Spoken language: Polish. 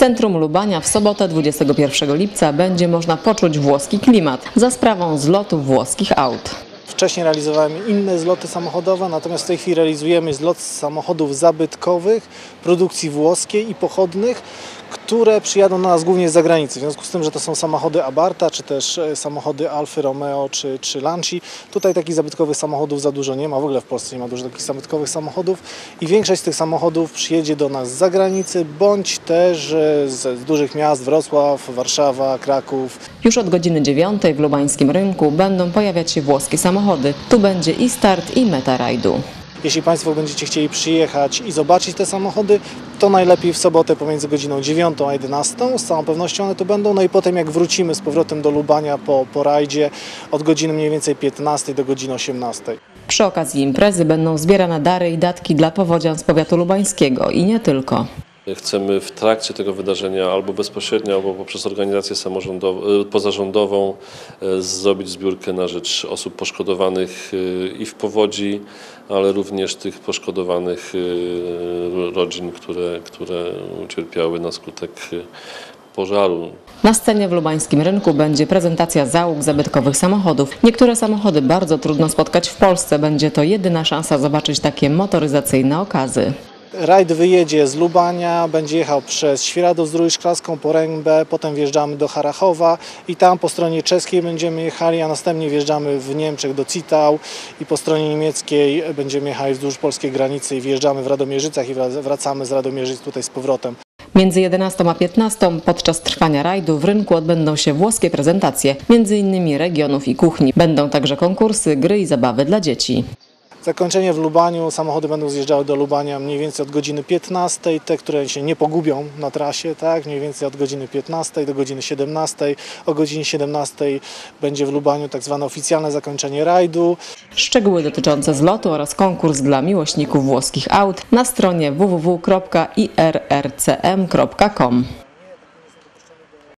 centrum Lubania w sobotę 21 lipca będzie można poczuć włoski klimat za sprawą zlotu włoskich aut. Wcześniej realizowałem inne zloty samochodowe, natomiast w tej chwili realizujemy zlot samochodów zabytkowych, produkcji włoskiej i pochodnych, które przyjadą na nas głównie z zagranicy. W związku z tym, że to są samochody Abarta, czy też e, samochody Alfy Romeo, czy, czy Lanci. Tutaj takich zabytkowych samochodów za dużo nie ma, w ogóle w Polsce nie ma dużo takich zabytkowych samochodów i większość z tych samochodów przyjedzie do nas z zagranicy, bądź też e, z, dużych miast, Wrocław, Warszawa, Kraków, Już od godziny 9 w lubańskim rynku będą pojawiać się włoskie samochody. Tu będzie i start i meta rajdu. Jeśli Państwo będziecie chcieli przyjechać i zobaczyć te samochody, to najlepiej w sobotę pomiędzy godziną 9 a 11. Z całą pewnością one tu będą. No i potem jak wrócimy z powrotem do Lubania po, po rajdzie od godziny mniej więcej 15 do godziny 18. Przy okazji imprezy będą zbierane dary i datki dla powodzian z powiatu lubańskiego i nie tylko. Chcemy w trakcie tego wydarzenia albo bezpośrednio, albo poprzez organizację samorządową, pozarządową e, zrobić zbiórkę na rzecz osób poszkodowanych e, i w powodzi, ale również tych poszkodowanych rodzin, które, które ucierpiały na skutek pożaru. Na scenie w lubańskim rynku będzie prezentacja załóg zabytkowych samochodów. Niektóre samochody bardzo trudno spotkać w Polsce. Będzie to jedyna szansa zobaczyć takie motoryzacyjne okazy. Rajd wyjedzie z Lubania, będzie jechał przez Świeradów Zdrój Szklaską, Porębę, potem wjeżdżamy do Harachowa i tam po stronie czeskiej będziemy jechali, a następnie wjeżdżamy w Niemczech do Citał i po stronie niemieckiej będziemy jechali wzdłuż polskiej granicy i wjeżdżamy w Radomierzycach i wrac- wracamy z Radomierzyc tutaj z powrotem. Między 11 a 15 podczas trwania rajdu w rynku odbędą się włoskie prezentacje, innymi regionów i kuchni. Będą także konkursy, gry i zabawy dla dzieci. Zakończenie w Lubaniu, samochody będą zjeżdżały do Lubania mniej więcej od godziny 15, te, które się nie pogubią na trasie, tak, mniej więcej od godziny 15 do godziny 17. O godzinie 17 będzie w Lubaniu tak zwane oficjalne zakończenie rajdu. Szczegóły dotyczące zlotu oraz konkurs dla miłośników włoskich aut na stronie www.irrcm.com.